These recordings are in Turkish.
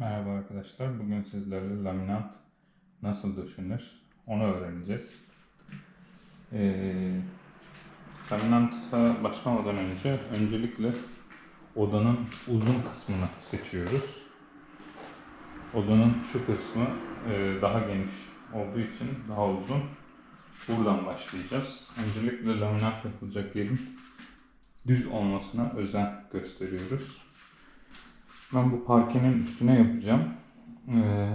Merhaba arkadaşlar. Bugün sizlerle laminat nasıl döşenir onu öğreneceğiz. Ee, laminata başlamadan önce öncelikle odanın uzun kısmını seçiyoruz. Odanın şu kısmı e, daha geniş olduğu için daha uzun. Buradan başlayacağız. Öncelikle laminat yapılacak yerin düz olmasına özen gösteriyoruz. Ben bu parkenin üstüne yapacağım. Ee,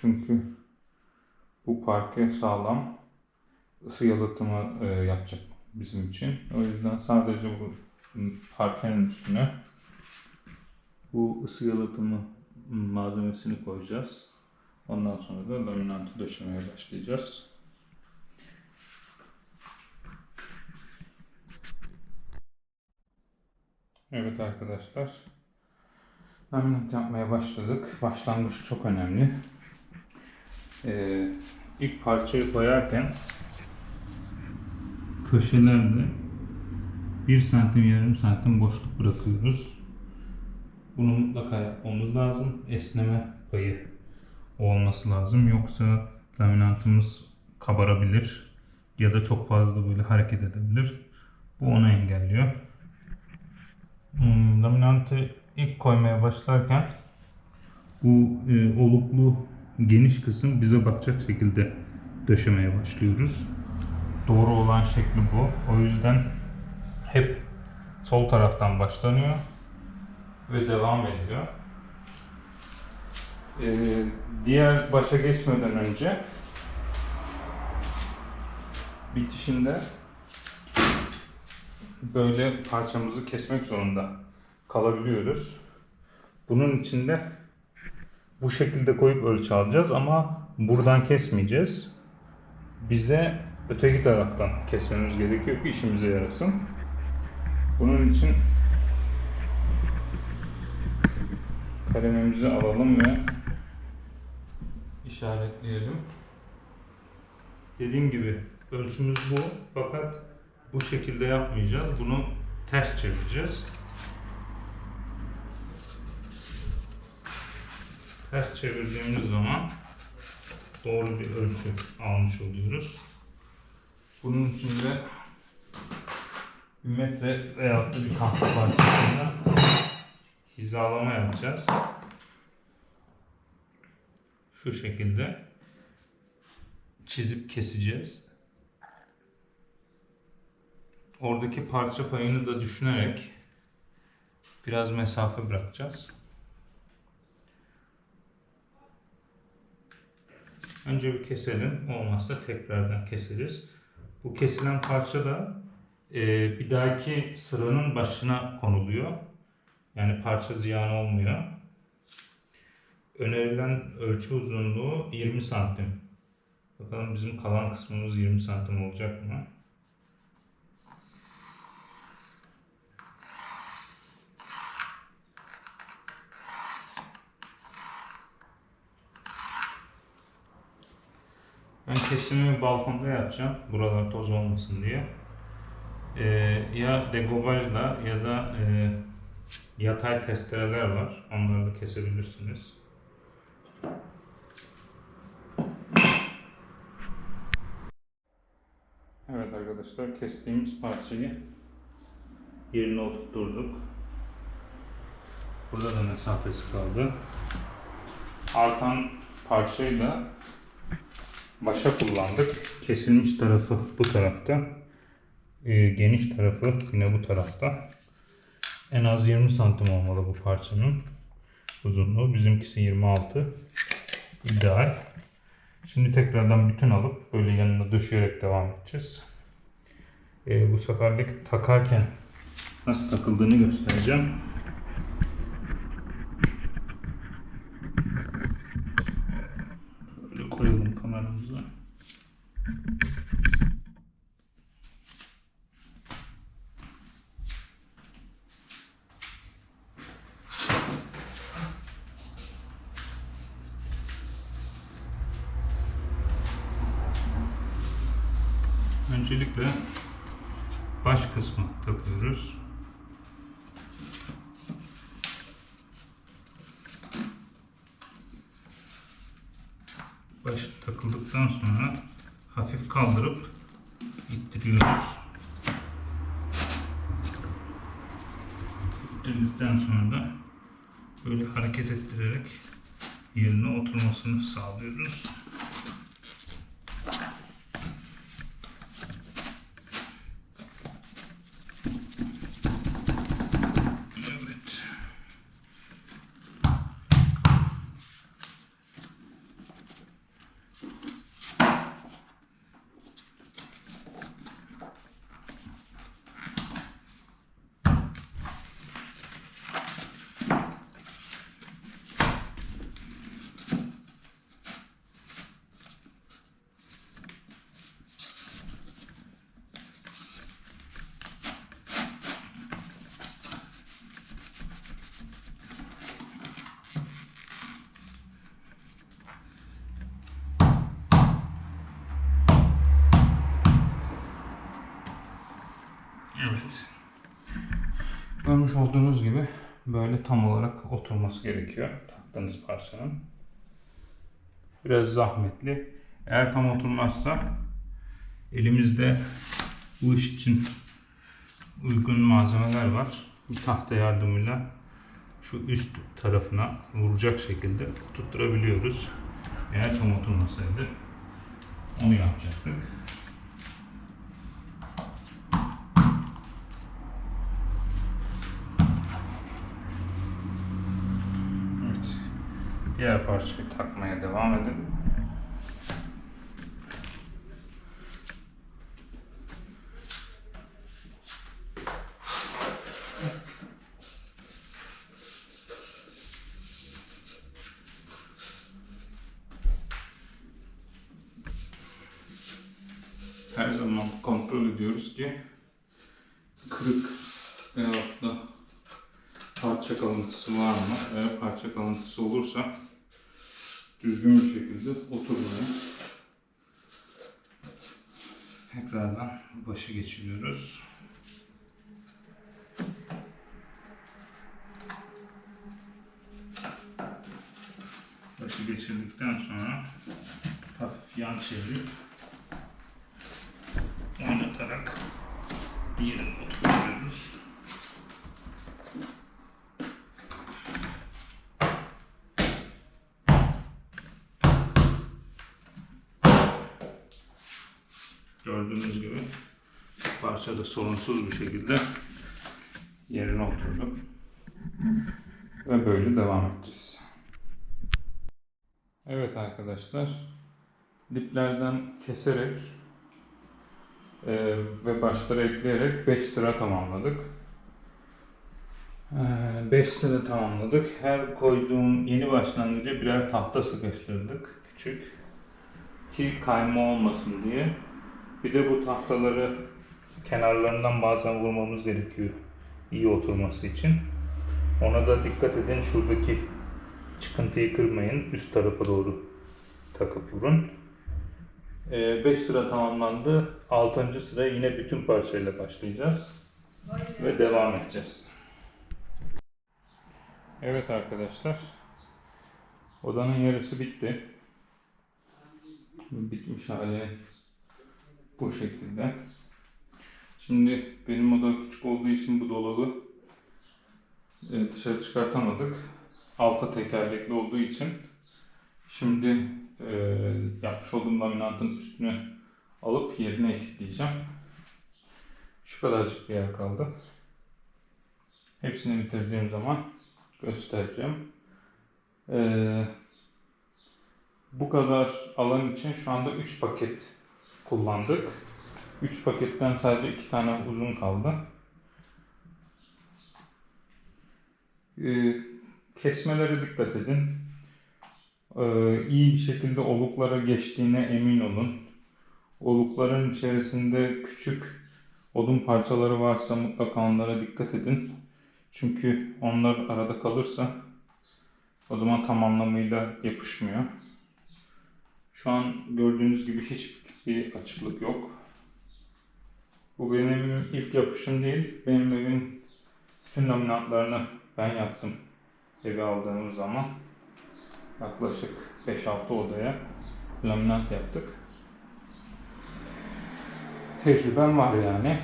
çünkü bu parke sağlam ısı yalıtımı e, yapacak bizim için. O yüzden sadece bu parkenin üstüne bu ısı yalıtımı malzemesini koyacağız. Ondan sonra da laminantı döşemeye başlayacağız. Evet arkadaşlar. Laminat yapmaya başladık. Başlangıç çok önemli. Ee, ilk parçayı koyarken köşelerde 1 santim yarım santim boşluk bırakıyoruz. Bunu mutlaka yapmamız lazım. Esneme payı olması lazım. Yoksa laminatımız kabarabilir ya da çok fazla böyle hareket edebilir. Bu onu engelliyor. Hmm, laminatı ilk koymaya başlarken bu e, oluklu geniş kısım bize bakacak şekilde döşemeye başlıyoruz. Doğru olan şekli bu. O yüzden hep sol taraftan başlanıyor ve devam ediyor. Ee, diğer başa geçmeden önce bitişinde böyle parçamızı kesmek zorunda kalabiliyoruz. Bunun için de bu şekilde koyup ölçü alacağız ama buradan kesmeyeceğiz. Bize öteki taraftan kesmemiz gerekiyor ki işimize yarasın. Bunun için kalemimizi alalım ve işaretleyelim. Dediğim gibi ölçümüz bu fakat bu şekilde yapmayacağız. Bunu ters çevireceğiz. Ters çevirdiğimiz zaman doğru bir ölçü almış oluyoruz. Bunun için de bir metre veyahut da bir tahta parçasıyla hizalama yapacağız. Şu şekilde çizip keseceğiz. Oradaki parça payını da düşünerek biraz mesafe bırakacağız. Önce bir keselim. Olmazsa tekrardan keseriz. Bu kesilen parça da e, bir dahaki sıranın başına konuluyor. Yani parça ziyan olmuyor. Önerilen ölçü uzunluğu 20 santim. Bakalım bizim kalan kısmımız 20 santim olacak mı? Ben kesimimi balkonda yapacağım. Buralar toz olmasın diye. Ee, ya degobajla ya da e, yatay testereler var. Onları da kesebilirsiniz. Evet arkadaşlar kestiğimiz parçayı yerine oturtturduk. Burada da mesafesi kaldı. Artan parçayı da başa kullandık. Kesilmiş tarafı bu tarafta. Ee, geniş tarafı yine bu tarafta. En az 20 santim olmalı bu parçanın uzunluğu. Bizimkisi 26. İdeal. Şimdi tekrardan bütün alıp böyle yanına döşeyerek devam edeceğiz. Ee, bu seferlik takarken nasıl takıldığını göstereceğim. Öncelikle baş kısmı takıyoruz. baş takıldıktan sonra hafif kaldırıp ittiriyoruz. İttirdikten sonra da böyle hareket ettirerek yerine oturmasını sağlıyoruz. Evet. Evet. Görmüş olduğunuz gibi böyle tam olarak oturması gerekiyor taktığınız parçanın. Biraz zahmetli. Eğer tam oturmazsa elimizde bu iş için uygun malzemeler var. Bir tahta yardımıyla şu üst tarafına vuracak şekilde oturtturabiliyoruz. Eğer tam oturmasaydı onu yapacaktık. Evet. Diğer parçayı takmaya devam edelim. Her zaman kontrol ediyoruz ki kırık parça kalıntısı var mı? Eğer parça kalıntısı olursa düzgün bir şekilde oturmuyor. Tekrardan başı geçiriyoruz. Başı geçirdikten sonra hafif yan çevirip oynatarak yerine oturtuyoruz. Gördüğünüz gibi parça sorunsuz bir şekilde yerine oturdu. Ve böyle devam edeceğiz. Evet arkadaşlar, diplerden keserek e, ve başları ekleyerek 5 sıra tamamladık. 5 sıra tamamladık. Her koyduğum yeni başlangıca birer tahta sıkıştırdık. Küçük. Ki kayma olmasın diye. Bir de bu tahtaları kenarlarından bazen vurmamız gerekiyor. iyi oturması için. Ona da dikkat edin. Şuradaki çıkıntıyı kırmayın. Üst tarafa doğru takıp vurun. 5 sıra tamamlandı. 6. sıra yine bütün parçayla başlayacağız. Ve devam edeceğiz. Evet arkadaşlar. Odanın yarısı bitti. Bitmiş hali bu şekilde. Şimdi benim oda küçük olduğu için bu dolabı e, dışarı çıkartamadık. Alta tekerlekli olduğu için şimdi e, yapmış olduğum laminatın üstüne alıp yerine ekitleyeceğim. Şu kadarcık bir yer kaldı. Hepsini bitirdiğim zaman göstereceğim. Ee, bu kadar alan için şu anda 3 paket kullandık. 3 paketten sadece 2 tane uzun kaldı. Ee, kesmelere dikkat edin. Ee, iyi bir şekilde oluklara geçtiğine emin olun. Olukların içerisinde küçük odun parçaları varsa mutlaka onlara dikkat edin. Çünkü onlar arada kalırsa o zaman tam anlamıyla yapışmıyor. Şu an gördüğünüz gibi hiçbir açıklık yok. Bu benim ilk yapışım değil. Benim evin bütün laminatlarını ben yaptım eve aldığımız zaman. Yaklaşık 5-6 odaya laminat yaptık. Tecrübem var yani.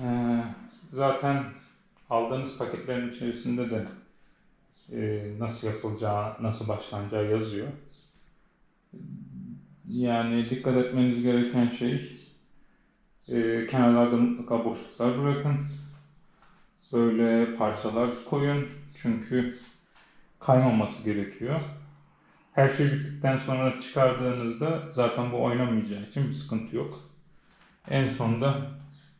Ee, zaten aldığınız paketlerin içerisinde de e, nasıl yapılacağı, nasıl başlanacağı yazıyor. Yani dikkat etmeniz gereken şey e, kenarlarda mutlaka boşluklar bırakın. Böyle parçalar koyun. Çünkü kaymaması gerekiyor. Her şey bittikten sonra çıkardığınızda zaten bu oynamayacağı için bir sıkıntı yok. En sonunda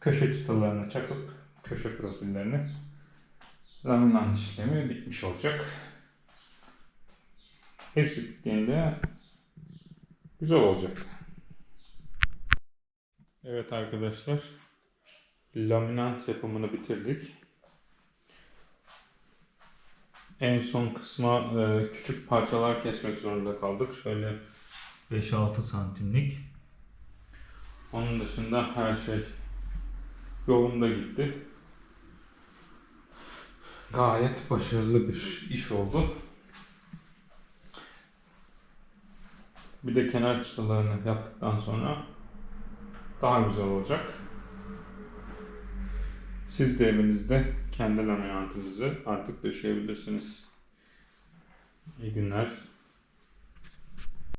köşe çıtalarına çakıp köşe profillerini laminat işlemi bitmiş olacak. Hepsi bittiğinde güzel olacak. Evet arkadaşlar. Laminat yapımını bitirdik. En son kısma e, küçük parçalar kesmek zorunda kaldık. Şöyle 5-6 santimlik. Onun dışında her şey yolunda gitti. Gayet başarılı bir iş oldu. Bir de kenar çıtalarını yaptıktan sonra daha güzel olacak. Siz de evinizde kendi laminatınızı artık döşeyebilirsiniz. İyi günler.